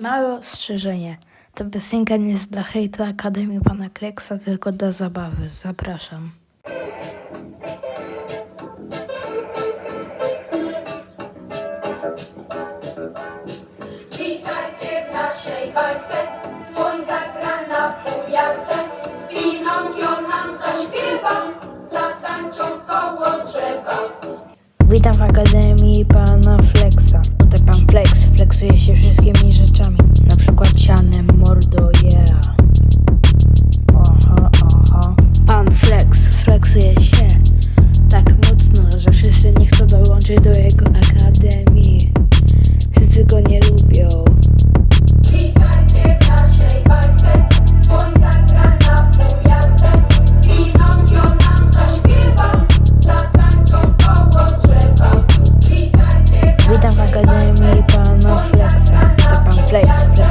Małe ostrzeżenie. Ta piosenka nie jest dla hejtu Akademii Pana Kleksa, tylko do zabawy. Zapraszam. Witajcie w naszej bajce, słoń zagra na fujance. Pinokio nam zaśpiewa, zatańczą koło drzewa. Witam w Akademii Pana Flexa. Tutaj Pan Flex flexuje się dołączyć do jego Akademii. Wszyscy go nie lubią. Witam w Akademii Pana Flexa. To Pan Flex